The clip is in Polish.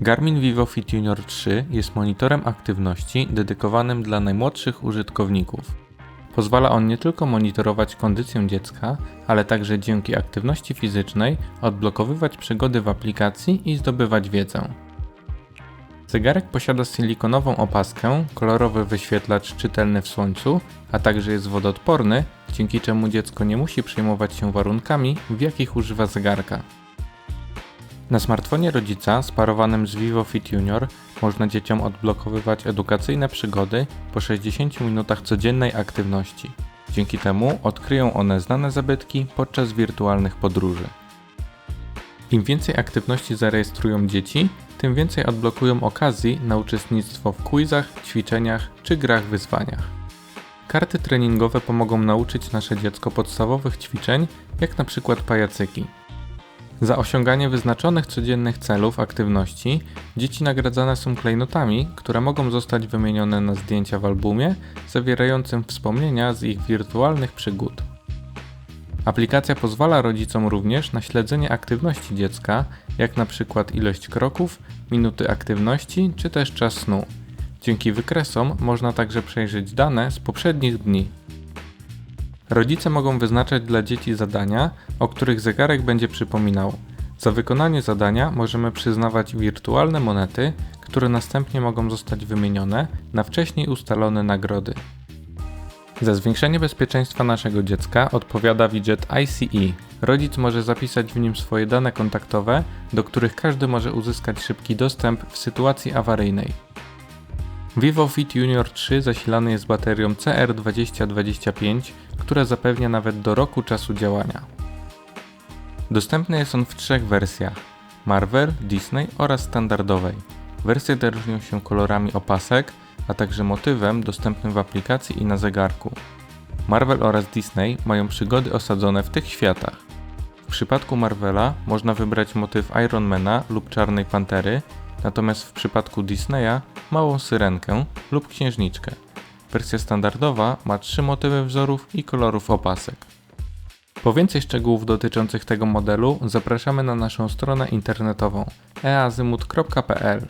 Garmin VivoFit Junior 3 jest monitorem aktywności dedykowanym dla najmłodszych użytkowników. Pozwala on nie tylko monitorować kondycję dziecka, ale także dzięki aktywności fizycznej odblokowywać przygody w aplikacji i zdobywać wiedzę. Zegarek posiada silikonową opaskę, kolorowy wyświetlacz czytelny w słońcu, a także jest wodoodporny, dzięki czemu dziecko nie musi przejmować się warunkami, w jakich używa zegarka. Na smartfonie rodzica sparowanym z Vivo Fit Junior można dzieciom odblokowywać edukacyjne przygody po 60 minutach codziennej aktywności. Dzięki temu odkryją one znane zabytki podczas wirtualnych podróży. Im więcej aktywności zarejestrują dzieci, tym więcej odblokują okazji na uczestnictwo w quizach, ćwiczeniach czy grach wyzwaniach. Karty treningowe pomogą nauczyć nasze dziecko podstawowych ćwiczeń, jak na przykład pajacyki. Za osiąganie wyznaczonych codziennych celów aktywności dzieci nagradzane są klejnotami, które mogą zostać wymienione na zdjęcia w albumie zawierającym wspomnienia z ich wirtualnych przygód. Aplikacja pozwala rodzicom również na śledzenie aktywności dziecka, jak na przykład ilość kroków, minuty aktywności czy też czas snu. Dzięki wykresom można także przejrzeć dane z poprzednich dni. Rodzice mogą wyznaczać dla dzieci zadania, o których zegarek będzie przypominał. Za wykonanie zadania możemy przyznawać wirtualne monety, które następnie mogą zostać wymienione na wcześniej ustalone nagrody. Za zwiększenie bezpieczeństwa naszego dziecka odpowiada widget ICE. Rodzic może zapisać w nim swoje dane kontaktowe, do których każdy może uzyskać szybki dostęp w sytuacji awaryjnej. Vivo Fit Junior 3 zasilany jest baterią CR2025, która zapewnia nawet do roku czasu działania. Dostępny jest on w trzech wersjach: Marvel, Disney oraz standardowej. Wersje te różnią się kolorami opasek, a także motywem dostępnym w aplikacji i na zegarku. Marvel oraz Disney mają przygody osadzone w tych światach. W przypadku Marvela można wybrać motyw Ironmana lub Czarnej Pantery, natomiast w przypadku Disneya małą syrenkę lub księżniczkę. Wersja standardowa ma trzy motywy wzorów i kolorów opasek. Po więcej szczegółów dotyczących tego modelu zapraszamy na naszą stronę internetową eazymut.pl.